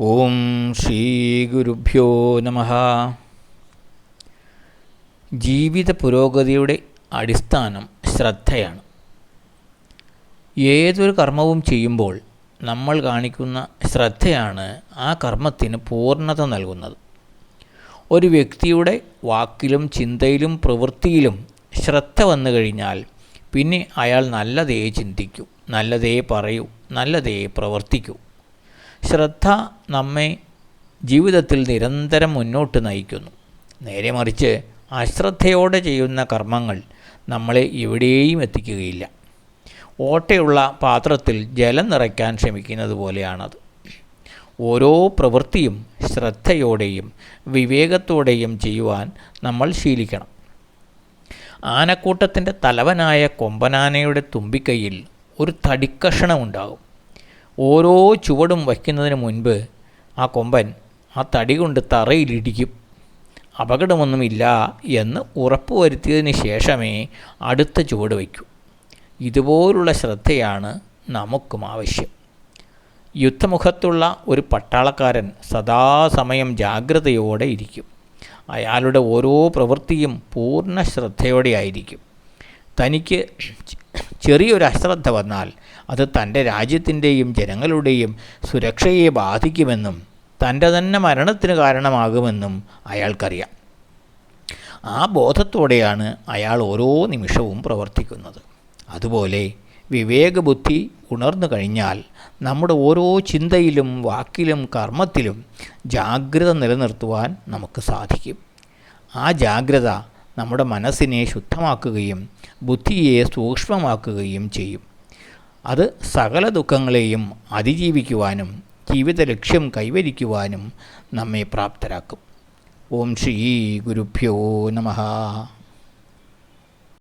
ഓം ശ്രീ ഗുരുഭ്യോ നമ. ജീവിത പുരോഗതിയുടെ അടിസ്ഥാനം ശ്രദ്ധയാണ്. ഏതൊരു കർമ്മവും ചെയ്യുമ്പോൾ നമ്മൾ കാണിക്കുന്ന ശ്രദ്ധയാണ് ആ കർമ്മത്തിന് പൂർണത നൽകുന്നത്. ഒരു വ്യക്തിയുടെ വാക്കിലും ചിന്തയിലും പ്രവൃത്തിയിലും ശ്രദ്ധ വന്നു കഴിഞ്ഞാൽ പിന്നെ അയാൾ നല്ലതേ ചിന്തിക്കൂ നല്ലതേ പറയൂ നല്ലതേ പ്രവർത്തിക്കൂ. ശ്രദ്ധ നമ്മെ ജീവിതത്തിൽ നിരന്തരം മുന്നോട്ട് നയിക്കുന്നു. നേരെ മറിച്ച് അശ്രദ്ധയോടെ ചെയ്യുന്ന കർമ്മങ്ങൾ നമ്മളെ എവിടെയും എത്തിക്കുകയില്ല. ഓട്ടയുള്ള പാത്രത്തിൽ ജലം നിറയ്ക്കാൻ ശ്രമിക്കുന്നത് പോലെയാണത്. ഓരോ പ്രവൃത്തിയും ശ്രദ്ധയോടെയും വിവേകത്തോടെയും ചെയ്യുവാൻ നമ്മൾ ശീലിക്കണം. ആനക്കൂട്ടത്തിന്റെ തലവനായ കൊമ്പനാനയുടെ തുമ്പിക്കൈയിൽ ഒരു തടിക്കഷണമുണ്ടാകും ഓരോ ചുവടും വയ്ക്കുന്നതിന് മുൻപ് ആ കൊമ്പൻ ആ തടി കൊണ്ട് തറയിലിടിക്കും അപകടമൊന്നുമില്ല എന്ന് ഉറപ്പുവരുത്തിയതിന് ശേഷമേ അടുത്ത ചുവട് വയ്ക്കൂ. ഇതുപോലുള്ള ശ്രദ്ധയാണ് നമുക്കും ആവശ്യം. യുദ്ധമുഖത്തുള്ള ഒരു പട്ടാളക്കാരൻ സദാസമയം ജാഗ്രതയോടെ ഇരിക്കും. അയാളുടെ ഓരോ പ്രവൃത്തിയും പൂർണ ശ്രദ്ധയോടെ ആയിരിക്കും തനിക്ക് ചെറിയൊരു അശ്രദ്ധ വന്നാൽ അത് തന്റെ രാജ്യത്തിന്റെയും ജനങ്ങളുടെയും സുരക്ഷയെ ബാധിക്കുമെന്നും തന്റെ തന്നെ മരണത്തിന് കാരണമാകുമെന്നും അയാൾക്കറിയാം. ആ ബോധത്തോടെയാണ് അയാൾ ഓരോ നിമിഷവും പ്രവർത്തിക്കുന്നത്. അതുപോലെ വിവേകബുദ്ധി ഉണർന്നു കഴിഞ്ഞാൽ നമ്മുടെ ഓരോ ചിന്തയിലും വാക്കിലും കർമ്മത്തിലും ജാഗ്രത നിലനിർത്തുവാൻ നമുക്ക് സാധിക്കും. ആ ജാഗ്രത നമ്മുടെ മനസ്സിനെ ശുദ്ധമാക്കുകയും ബുദ്ധിയെ സൂക്ഷ്മമാക്കുകയും ചെയ്യും. അത് സകല ദുഃഖങ്ങളെയും അതിജീവിക്കുവാനും ജീവിത ലക്ഷ്യം കൈവരിക്കുവാനും നമ്മെ പ്രാപ്തരാക്കും. ഓം ശ്രീ ഗുരുഭ്യോ നമഃ.